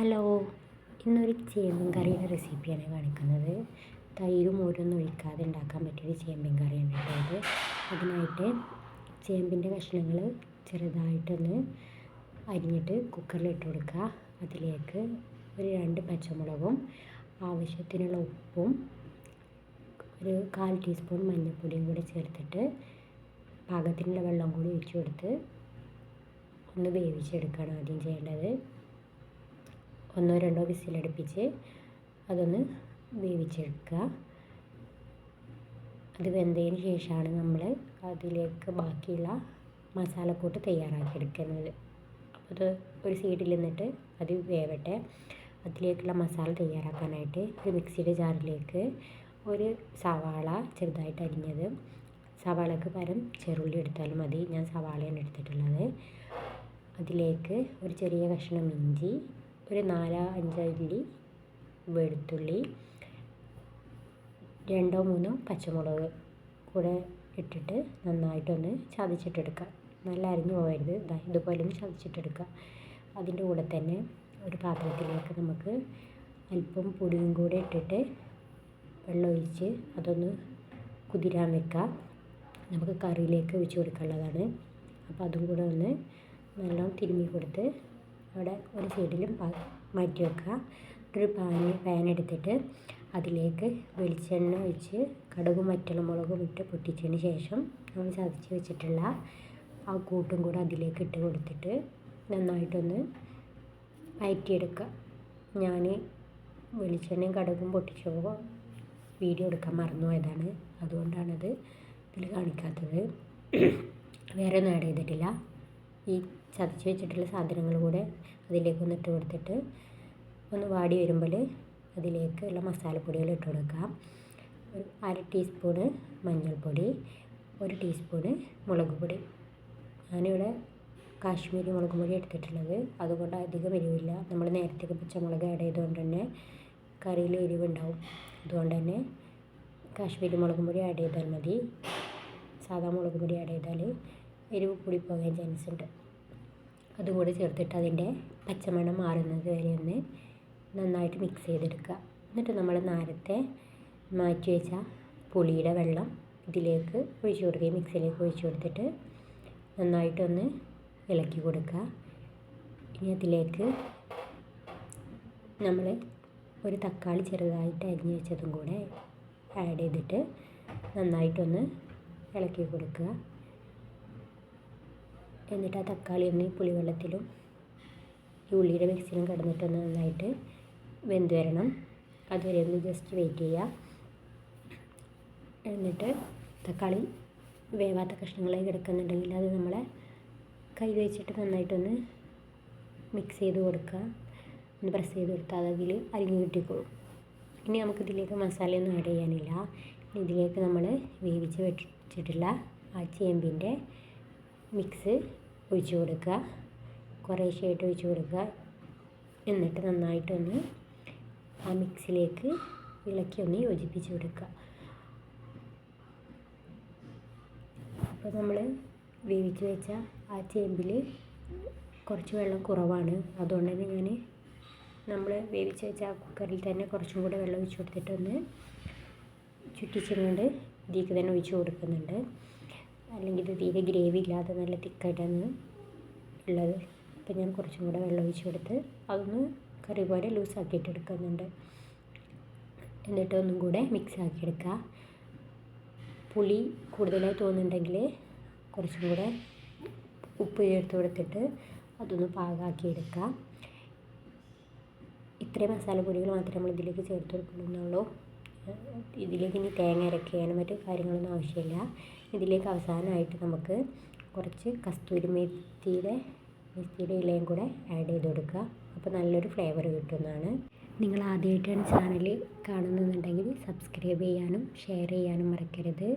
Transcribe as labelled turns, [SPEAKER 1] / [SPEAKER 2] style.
[SPEAKER 1] Hello ഇന്നൊരു ചേമ്പും കറിയുടെ റെസിപ്പിയാണ് കാണിക്കുന്നത്. തൈരും ഓരോന്നും ഒഴിക്കാതെ ഉണ്ടാക്കാൻ പറ്റിയൊരു ചേമ്പും കറിയാണ് ഇത്. അതിനായിട്ട് ചേമ്പിന്റെ കഷ്ണങ്ങൾ ചെറുതായിട്ടൊന്ന് അരിഞ്ഞിട്ട് കുക്കറിൽ ഇട്ട് കൊടുക്കുക. അതിലേക്ക് ഒരു രണ്ട് പച്ചമുളകും ആവശ്യത്തിനുള്ള ഉപ്പും ഒരു കാൽ ടീസ്പൂൺ മഞ്ഞൾപ്പൊടിയും കൂടി ചേർത്തിട്ട് പാകത്തിനുള്ള വെള്ളം കൂടി ഒഴിച്ചു കൊടുത്ത് ഒന്ന് വേവിച്ചെടുക്കുകയാണ് ആദ്യം ചെയ്യേണ്ടത്. ഒന്നോ രണ്ടോ വിസിലടുപ്പിച്ച് അതൊന്ന് വേവിച്ചെടുക്കുക. അത് വെന്തതിന് ശേഷമാണ് നമ്മൾ അതിലേക്ക് ബാക്കിയുള്ള മസാലക്കൂട്ട് തയ്യാറാക്കി എടുക്കുന്നത് അപ്പോൾ അത് ഒരു സൈഡിൽ നിന്നിട്ട് അത് വേവട്ടെ. അതിലേക്കുള്ള മസാല തയ്യാറാക്കാനായിട്ട് ഒരു മിക്സിയുടെ ജാറിലേക്ക് ഒരു സവാള ചെറുതായിട്ട് അരിഞ്ഞത്. സവാളക്ക് പകരം ചെറുള്ളി എടുത്താലും മതി. ഞാൻ സവാളയാണ് എടുത്തിട്ടുള്ളത്. അതിലേക്ക് ഒരു ചെറിയ കഷ്ണം ഇഞ്ചി ഒരു നാലോ അഞ്ചോ ഇല്ലി വെളുത്തുള്ളി രണ്ടോ മൂന്നോ പച്ചമുളക് കൂടെ ഇട്ടിട്ട് നന്നായിട്ടൊന്ന് ചതച്ചിട്ടെടുക്കുക. നല്ല അരിഞ്ഞു പോകരുത് ഇതുപോലെ ഒന്ന് ചതച്ചിട്ടെടുക്കുക. അതിന്റെ കൂടെ തന്നെ ഒരു പാത്രത്തിലേക്ക് നമുക്ക് അല്പം പൊടിയും കൂടെ ഇട്ടിട്ട് വെള്ളമൊഴിച്ച് അതൊന്ന് കുതിരാൻ വെക്കുക. നമുക്ക് കറിയിലേക്ക് ഒഴിച്ച് കൊടുക്കാനുള്ളതാണ്. അപ്പോൾ അതും കൂടെ ഒന്ന് നല്ലോണം തിരുമ്മി കൊടുത്ത് അവിടെ ഒരു സൈഡിലും മാറ്റി വെക്കുക. ഒരു പാൻ പാൻ എടുത്തിട്ട് അതിലേക്ക് വെളിച്ചെണ്ണ ഒഴിച്ച് കടുകും വറ്റൽമുളകും ഇട്ട് പൊട്ടിച്ചതിന് ശേഷം നമ്മൾ ചതച്ച് വെച്ചിട്ടുള്ള ആ കൂട്ടും കൂടെ അതിലേക്ക് ഇട്ട് കൊടുത്തിട്ട് നന്നായിട്ടൊന്ന് വഴറ്റിയെടുക്കുക ഞാൻ വെളിച്ചെണ്ണയും കടുകും പൊട്ടിച്ചപ്പോൾ വീഡിയോ എടുക്കാൻ മറന്നു പോയതാണ്. അതുകൊണ്ടാണത് ഇതിൽ കാണിക്കാത്തത്. വേറെ ഒന്നും ആഡ് ചെയ്തിട്ടില്ല. ഈ ചതച്ച് വെച്ചിട്ടുള്ള സാധനങ്ങൾ കൂടെ അതിലേക്ക് ഒന്ന് ഇട്ട് കൊടുത്തിട്ട് ഒന്ന് വാടി വരുമ്പോൾ അതിലേക്ക് ഉള്ള മസാലപ്പൊടികൾ ഇട്ട് കൊടുക്കാം ഒരു അര ടീസ്പൂണ് മഞ്ഞൾപ്പൊടി ഒരു ടീസ്പൂണ് മുളക് പൊടി. ഞാനിവിടെ കാശ്മീരി മുളക് പൊടി എടുത്തിട്ടുള്ളത്. അതുകൊണ്ട് അധികം എരിവില്ല. നമ്മൾ നേരത്തെ പച്ചമുളക് ആഡ് ചെയ്തുകൊണ്ട് തന്നെ കറിയിൽ എരിവുണ്ടാവും. അതുകൊണ്ട് തന്നെ കാശ്മീരി മുളക് പൊടി ആഡ് ചെയ്താൽ മതി. സാധാ മുളക് പൊടി ആഡ് ചെയ്താൽ എരിവ് കൂടി പോകാൻ ചാൻസ് ഉണ്ട്. അതും കൂടി ചേർത്തിട്ട് അതിന്റെ പച്ചമണം മാറുന്നത് വരെ ഒന്ന് നന്നായിട്ട് മിക്സ് ചെയ്തെടുക്കുക. എന്നിട്ട് നമ്മൾ നേരത്തെ മാറ്റി വെച്ച പുളിയുടെ വെള്ളം ഇതിലേക്ക് ഒഴിച്ചു കൊടുക്കുക. മിക്സിയിലേക്ക് ഒഴിച്ചു കൊടുത്തിട്ട് നന്നായിട്ടൊന്ന് ഇളക്കി കൊടുക്കുക. ഇനി അതിലേക്ക് നമ്മൾ ഒരു തക്കാളി ചെറുതായിട്ട് അരിഞ്ഞു വെച്ചതും കൂടെ ആഡ് ചെയ്തിട്ട് നന്നായിട്ടൊന്ന് ഇളക്കി കൊടുക്കുക. എന്നിട്ട് ആ തക്കാളി ഒന്ന് പുളിവെള്ളത്തിലും ഈ ഉള്ളിയുടെ മിക്സിയിലും കിടന്നിട്ടൊന്ന് നന്നായിട്ട് വെന്ത് വരണം. അതുവരെ ഒന്ന് ജസ്റ്റ് വെയിറ്റ് ചെയ്യുക എന്നിട്ട് തക്കാളി വേവാത്ത കഷ്ണങ്ങളായി കിടക്കുന്നുണ്ടെങ്കിൽ അത് നമ്മളെ കൈ വെച്ചിട്ട് നന്നായിട്ടൊന്ന് മിക്സ് ചെയ്ത് കൊടുക്കുക. ഒന്ന് പ്രസ് ചെയ്ത് കൊടുത്താൽ അതിൽ അരിഞ്ഞ് കിട്ടിക്കോളും. ഇനി നമുക്കിതിലേക്ക് മസാലയൊന്നും ആഡ് ചെയ്യാനില്ല. ഇതിലേക്ക് നമ്മൾ വേവിച്ച് വെച്ചിട്ടുള്ള ആ ചേമ്പിന്റെ മിക്സ് ഒഴിച്ച് കൊടുക്കുക. കുറേശ്ശെയായിട്ട് ഒഴിച്ചു കൊടുക്കുക. എന്നിട്ട് നന്നായിട്ടൊന്ന് ആ മിക്സിലേക്ക് ഇളക്കി ഒന്ന് യോജിപ്പിച്ച് കൊടുക്കുക. അപ്പോൾ നമ്മൾ വേവിച്ച് വെച്ച ആ ചേമ്പിൽ കുറച്ച് വെള്ളം കുറവാണ്. അതുകൊണ്ട് തന്നെ ഞാൻ നമ്മൾ വേവിച്ച് വെച്ച ആ കുക്കറിൽ തന്നെ കുറച്ചും കൂടെ വെള്ളം ഒഴിച്ച് കൊടുത്തിട്ടൊന്ന് ചുറ്റിച്ചുകൊണ്ട് ഇതിലേക്ക് തന്നെ ഒഴിച്ച് കൊടുക്കുന്നുണ്ട്. അല്ലെങ്കിൽ ഇത് തീരെ ഗ്രേവി ഇല്ലാതെ നല്ല തിക്കായിട്ടാണ് ഉള്ളത്. അപ്പം ഞാൻ കുറച്ചും കൂടെ വെള്ളം ഒഴിച്ച് കൊടുത്ത് അതൊന്ന് കറി പോലെ ലൂസാക്കിയിട്ട് എടുക്കുന്നുണ്ട്. എന്നിട്ട് ഒന്നും കൂടെ മിക്സ് ആക്കിയെടുക്കുക പുളി കൂടുതലായി തോന്നുന്നുണ്ടെങ്കിൽ കുറച്ചും കൂടെ ഉപ്പ് ചേർത്ത് കൊടുത്തിട്ട് അതൊന്ന് പാകമാക്കി എടുക്കുക. ഇത്രയും മസാലപ്പൊടികൾ മാത്രമേ നമ്മൾ ഇതിലേക്ക് ചേർത്ത് കൊടുക്കുന്നുള്ളൂ. ഇതിലേക്ക് ഇനി തേങ്ങ അരക്കാനും മറ്റു കാര്യങ്ങളൊന്നും ആവശ്യമില്ല. ഇതിലേക്ക് അവസാനമായിട്ട് നമുക്ക് കുറച്ച് കസ്തൂരി മെത്തിയുടെ മെത്തിയുടെ ഇലയും കൂടെ ആഡ് ചെയ്ത് കൊടുക്കുക. അപ്പോൾ നല്ലൊരു ഫ്ലേവർ കിട്ടുന്നതാണ് നിങ്ങൾ ആദ്യമായിട്ടാണ് ചാനൽ കാണുന്നുണ്ടെങ്കിൽ സബ്സ്ക്രൈബ് ചെയ്യാനും ഷെയർ ചെയ്യാനും മറക്കരുത്.